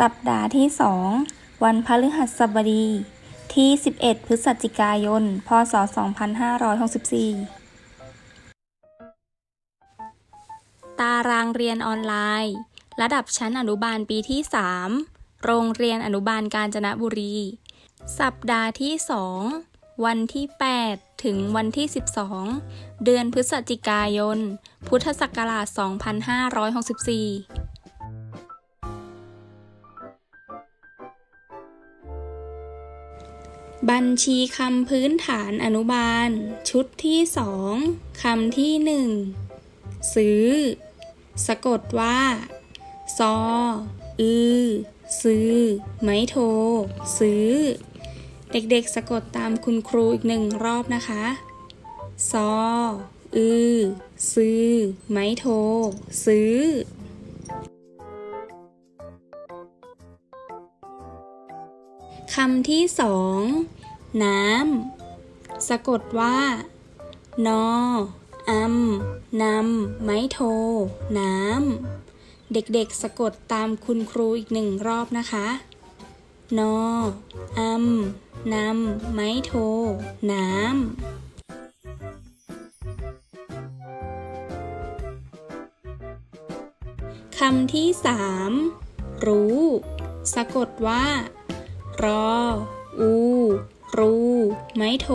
สัปดาห์ที่ 2 วันพฤหัสบดี ที่ 11 พฤศจิกายน พศ 2564 ตารางเรียนออนไลน์ ระดับชั้นอนุบาลปีที่ 3 โรงเรียนอนุบาลกาญจนบุรี สัปดาห์ที่ 2 วันที่ 8 ถึงวันที่ 12 เดือนพฤศจิกายน พุทธศักราช 2564 บัญชีคำพื้นฐานอนุบาล ชุดที่สองคำที่หนึ่งซื้อ สะกดว่า ซอ อือ ซื้อ ไม้โท ซื้อ เด็กๆสะกดตามคุณครูอีกหนึ่งรอบนะคะ ซอ อือ ซื้อ ไม้โท ซื้อ คำที่สองน้ำ สะกดว่า นออัมนำไม้โท น้ำ เด็กๆ สะกดตามคุณครูอีกหนึ่งรอบนะคะ นออัมนำไม้โท น้ำคำที่สามรู้ สะกดว่า รอ อู รู ไม้โท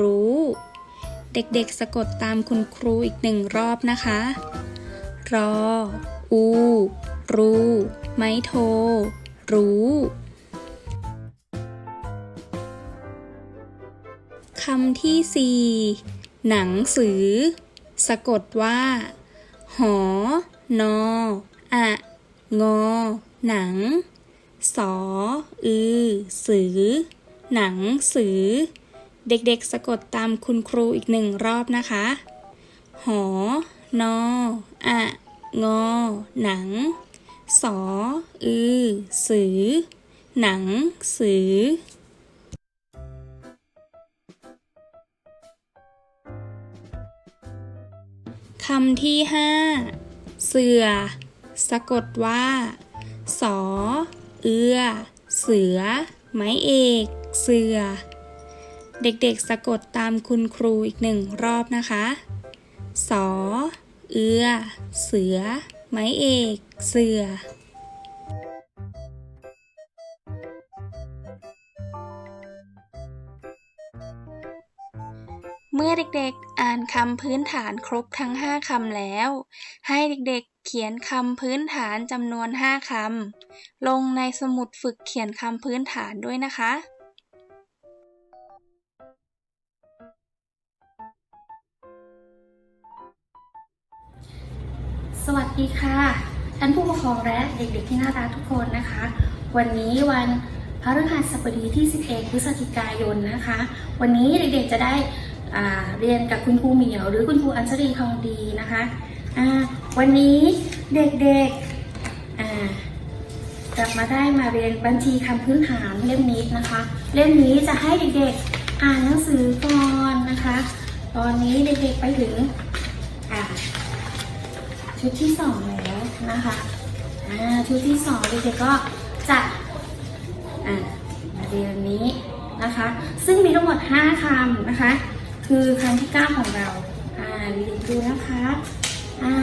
รู้ เด็กๆสะกดตามคุณครูอีกหนึ่งรอบนะคะ รอ อู รูไม้โท รู้คำที่สี่หนังสือ สะกดว่า หอ นออะงอ หนัง สอ อือ สือ หนังสือ เด็กๆ สะกดตามคุณครูอีกหนึ่งรอบนะคะ หอ นอ อะ งอ หนัง สอ อือ สือ หนังสือคำที่ห้าเสือ สะกดว่า สอ เอือ เสือ ไม้เอก เสือ เด็กๆสะกดตามคุณครูอีกหนึ่งรอบนะคะ สอ เอือ เสือ ไม้เอก เสือเมื่อเด็กๆ อ่านคำพื้นฐานครบทั้ง 5 คำแล้ว ให้เด็กๆ เขียนคำพื้นฐานจำนวน 5 คำ ลงในสมุดฝึกเขียนคำพื้นฐานด้วยนะคะ สวัสดีค่ะ ท่านผู้ปกครองและเด็กๆที่น่ารักทุกคนนะคะ วันนี้วันพฤหัสบดีที่ 11 พฤศจิกายนนะคะ วันนี้เด็กๆจะได้เรียนกับคุณครูเหมียว หรือคุณครูอัญชลีทองดีนะคะ วันนี้เด็กๆกลับมาได้มาเรียนบัญชีคำพื้นฐานเล่มนี้นะคะ เล่มนี้จะให้เด็กๆอ่านหนังสือก่อนนะคะ ตอนนี้เด็กๆไปถึงอ่าชุดที่สองแล้วนะคะชุดที่สองเด็กๆก็จะอ่ามาเรียนนี้นะคะ ซึ่งมีทั้งหมด 5คำนะคะ คือครั้งที่ 9 ของเรา อ่านดูนะคะ อ่า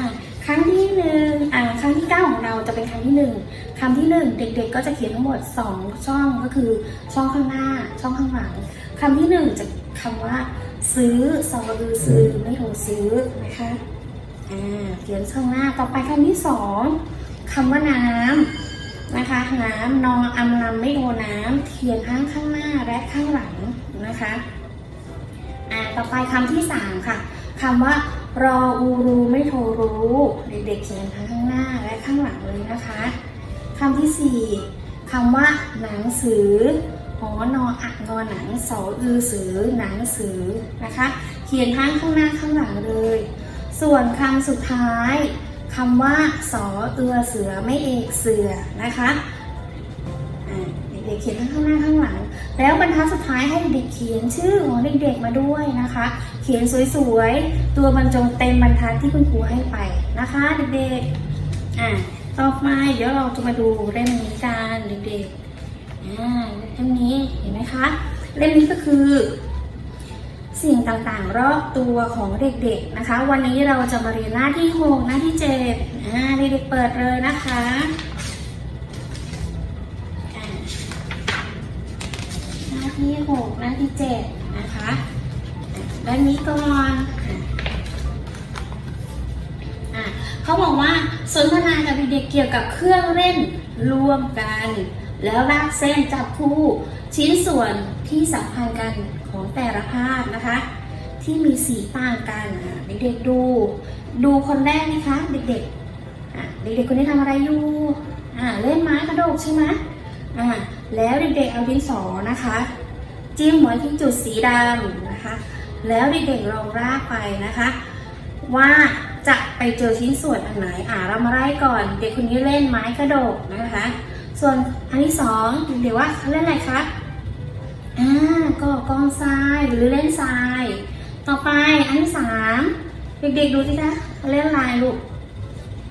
ครั้งที่หนึ่งอ่าครั้งที่9ของเราจะเป็นครั้งที่หนึ่งคำที่หนึ่งเด็กๆ ก็จะเขียนทั้งหมด2ช่องก็คือช่องข้างหน้า ช่องข้างหลังคำที่หนึ่งจะคำว่า ซื้อซอรือซื้อไม่โทรซื้อนะคะอ่าเขียนข้างหน้าต่อไปคำที่สองคำว่าน้ำนะคะน้ำนออำนำไม่โดนน้ำเขียนข้างข้างหน้าและข้างหลังนะคะอ่าต่อไปคำที่สามค่ะ คำว่ารออูรูไม่โทรรู้ เด็กๆเขียนทั้งข้างหน้าและข้างหลังเลยนะคะคำที่สี่คำว่า หนังสือหอนออักงอหนังสออือสือหนังสือนะคะ เขียนทั้งข้างหน้าข้างหลังเลย ส่วนคำสุดท้ายคำว่าสอเอือเสือไม่เอกเสือนะคะเด็กๆเขียนทั้งข้างหน้าข้างหลัง แล้วบรรทัดสุดท้ายให้เด็กๆเขียนชื่อของเด็กๆมาด้วยนะคะ เขียนสวยๆ ตัวบรรจงเต็มบรรทัดที่คุณครูให้ไปนะคะเด็กๆ อ่าต่อไปเดี๋ยวเราจะมาดูเล่มนี้กันเด็กๆ อ่าเล่มนี้เห็นไหมคะ เล่มนี้ก็คือ สิ่งต่างๆ รอบตัวของเด็กๆ นะคะ วันนี้เราจะมาเรียนหน้าที่6หน้าที่7อ่าเด็กๆเปิดเลยนะคะหน้าที่6หน้าที่7นะคะ อะด้านนี้ก่อนเขาบอกว่าสนทนากับเด็กเกี่ยวกับเครื่องเล่นร่วมกัน แล้วลากเส้นจับคู่ชิ้นส่วนที่สัมพันธ์กันของแต่ละภาพนะคะ ที่มีสีต่างกันเด็กๆดู ดูคนแรกนะคะเด็กๆเด็กๆคนนี้ทำอะไรอยู่เล่นไม้กระโดดใช่ไหมแล้วเด็กๆเอาดินสอนะคะ จิ้มไว้ที่จุดสีดำนะคะ แล้วเด็กๆลองลากไปนะคะ ว่าจะไปเจอชิ้นส่วนอันไหนอ่าเรามาไล่ก่อน เด็กคนนี้เล่นไม้กระโดดนะคะ ส่วนอันที่สองเด็กว่าเล่นอะไรคะอ่าก็กองทรายหรือเล่นทราย ต่อไปอันที่สามเด็กๆดูสิคะเขาเล่นอะไรลูก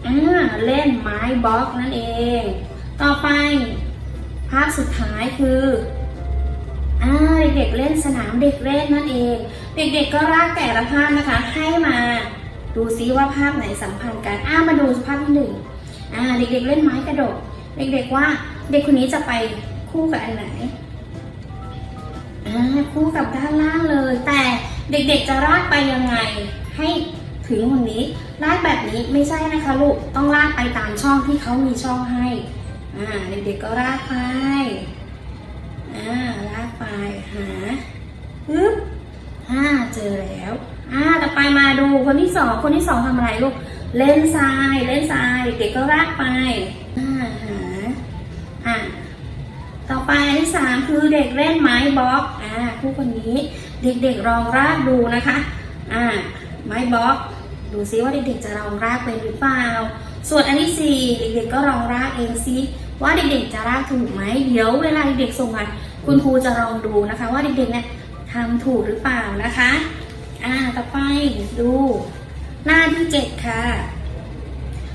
อ่าเล่นไม้บล็อกนั่นเอง ต่อไปภาพสุดท้ายคือ อ่าเด็กๆเล่นสนามเด็กเล่นนั่นเอง เด็กๆก็ลากแต่ละภาพนะคะ ให้มาดูซิว่าภาพไหนสัมพันธ์กันอ่ามาดูภาพที่หนึ่งอ่าเด็กๆเล่นไม้กระโดดเด็กๆว่าเด็กคนนี้จะไปคู่กับอันไหนอ่าคู่กับด้านล่างเลย แต่เด็กๆจะลากไปยังไงให้ถึงคนนี้ลากแบบนี้ไม่ใช่นะคะลูกต้องลากไปตามช่องที่เขามีช่องให้อ่าเด็กๆก็ลากไป อ่าลากไปหาปึ๊บอ่าเจอแล้วอ่าต่อไปมาดูคนที่สองคนที่สองทำอะไรลูกเล่นทรายเล่นทรายเด็กก็ลากไปอ่าหาอ่าต่อไปอันที่สามคือเด็กเล่นไม้บล็อกอ่าคู่คนนี้เด็กๆลองรากดูนะคะอ่าไม้บล็อกดูซิว่าเด็กๆจะลองรากเป็นหรือเปล่า ส่วนอันที่สี่เด็กๆก็ลองรากเองซิ ว่าเด็กๆจะรากถูกไหมเดี๋ยวเวลาเด็กส่งมาคุณครูจะลองดูนะคะ ว่าเด็กๆเนี่ยทำถูกหรือเปล่านะคะ อ่าต่อไปดู หน้าที่เจ็ดค่ะ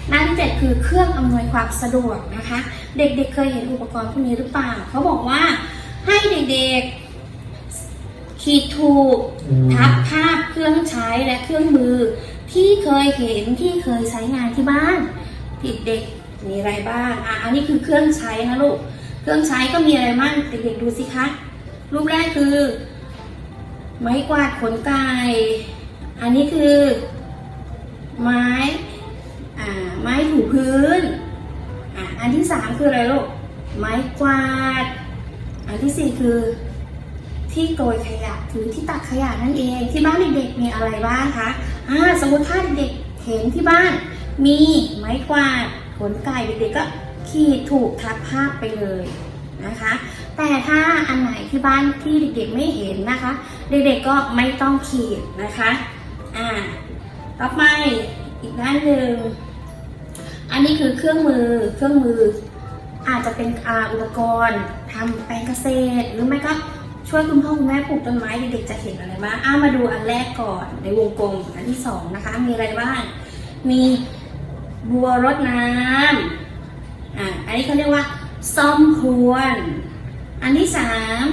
หน้าที่เจ็ดคือเครื่องอำนวยความสะดวกนะคะ เด็กๆเคยเห็นอุปกรณ์พวกนี้หรือเปล่าเขาบอกว่าให้เด็กๆขีดถูกทับภาพเครื่องใช้และเครื่องมือที่เคยเห็นที่เคยใช้งานที่บ้านเด็กๆ มีอะไรบ้างอะอันนี้คือเครื่องใช้นะลูก เครื่องใช้ก็มีอะไรบ้างเด็กๆดูสิคะ รูปแรกคือ ไม้กวาดขนไก่ อันนี้คือ ไม้อ่าไม้ถูพื้นอ่าอันที่สามคืออะไรลูก ไม้กวาด อันที่สี่คือ ที่โกยขยะหรือที่ตักขยะนั่นเอง ที่บ้านเด็กๆมีอะไรบ้างคะอ่าสมมติถ้าเด็กเห็นที่บ้าน มีไม้กวาด ขนไก่เด็กๆก็ขีดถูกทับภาพไปเลยนะคะ แต่ถ้าอันไหนที่บ้านที่เด็กๆไม่เห็นนะคะ เด็กๆก็ไม่ต้องขีดนะคะอ่าต่อไปอีกด้านหนึ่งอันนี้คือเครื่องมือเครื่องมืออาจจะเป็นอาอุปกรณ์ทำแปลงเกษตร หรือไม่ก็ช่วยคุณพ่อคุณแม่ปลูกต้นไม้เด็กๆจะเห็นอะไรบ้างอ่ามาดูอันแรกก่อนในวงกลมอันที่สองนะคะมีอะไรบ้างมี บัวรดน้ำอ่าอันนี้เขาเรียกว่าซ่อมพรวนอันที่สาม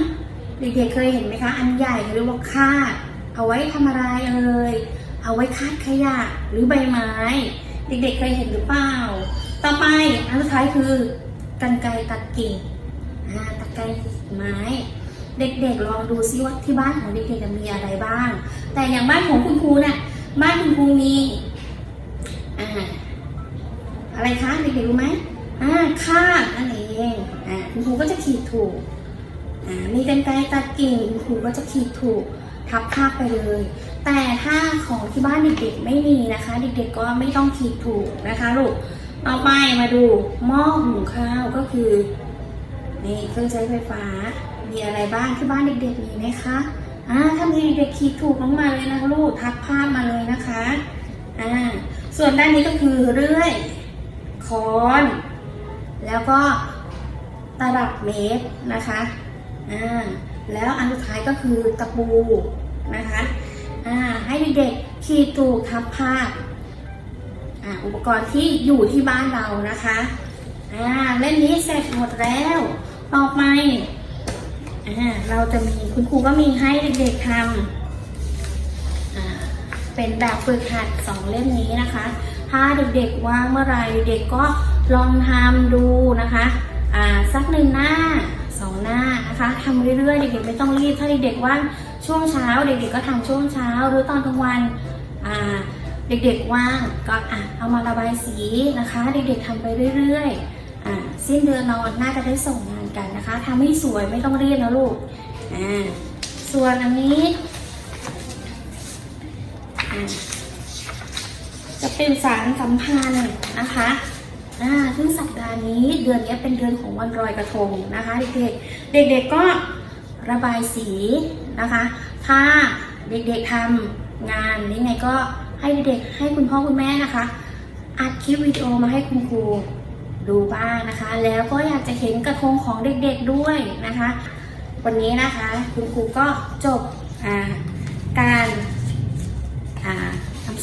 เด็กๆเคยเห็นไหมคะ อันใหญ่เขาเรียกว่าคาด เอาไว้ทำอะไรเอ่ยเอาไว้คาดขยะหรือใบไม้ เด็กๆเคยเห็นหรือเปล่า ต่อไปอันสุดท้ายคือกันไกตัดกิ่งอ่าตัดไกรไม้ เด็กๆลองดูซิว่าที่บ้านของเด็กๆจะมีอะไรบ้าง แต่อย่างบ้านของคุณครูเนี่ยบ้านคุณครูมีอ่า อะไรคะเด็กๆรู้ไหมอ่าคาดนั่นเองอ่าคุณครูก็จะขีดถูกอ่ามีกันไกรตัดกิ่งคุณครูก็จะขีดถูกทับภาพไปเลย แต่ถ้าของที่บ้านเด็กๆไม่มีนะคะ เด็กๆก็ไม่ต้องขีดถูกนะคะลูกต่อไปมาดูหม้อหุงข้าวก็คือนี่เครื่องใช้ไฟฟ้า มีอะไรบ้างที่บ้านเด็กๆมีไหมคะอ่าถ้ามีเด็กๆขีดถูกลงมาเลยนะคะลูกทับภาพมาเลยนะคะอ่าส่วนด้านนี้ก็คือเรื่อย ค้อน แล้วก็ตลับเมตรนะคะอ่าแล้วอันสุดท้ายก็คือตะปูนะคะอ่าให้เด็กๆขีดถูกทับภาพอ่าอุปกรณ์ที่อยู่ที่บ้านเรานะคะอ่าเล่นนี้เสร็จหมดแล้ว ต่อไปอ่าเราจะมีคุณครูก็มีให้เด็กๆทำอ่าเป็นแบบฝึกหัดสองเล่มนี้นะคะ ถ้าเด็กๆว่างเมื่อไรเด็กก็ลองทำดูนะคะอ่าสักหนึ่งหน้าสองหน้านะคะทำเรื่อยๆเด็กๆไม่ต้องรีบถ้าเด็กๆว่างช่วงเช้า เด็กๆก็ทำช่วงเช้าหรือตอนกลางวันอ่าเด็กๆว่างก็อะเอามาระบายสีนะคะ เด็กๆทำไปเรื่อยๆอ่าสิ้นเดือนเราน่าจะได้ส่งงานกันนะคะทำให้สวยไม่ต้องรีบนะลูกอ่าส่วนอันนี้อ่า จะเป็นสารสัมพันธ์นะคะอ่าซึ่งสัปดาห์นี้เดือนนี้เป็นเดือนของวันลอยกระทงนะคะเด็กๆ เด็กๆก็ระบายสีนะคะ ถ้าเด็กๆทำงานยังไงก็ให้เด็กๆให้คุณพ่อคุณแม่นะคะอัดคลิปวิดีโอมาให้คุณครูดูบ้างนะคะ แล้วก็อยากจะเห็นกระทงของเด็กๆด้วยนะคะ วันนี้นะคะคุณครูก็จบอ่าการ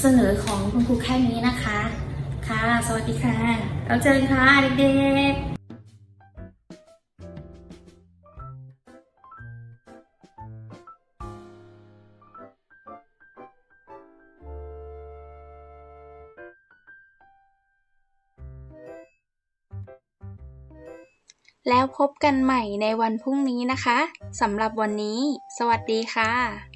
เสนอของคุณครูแค่นี้นะคะ ค่ะ สวัสดีค่ะเราเจอกันค่ะเด็กๆแล้วพบกันใหม่ในวันพรุ่งนี้นะคะ สำหรับวันนี้ สวัสดีค่ะ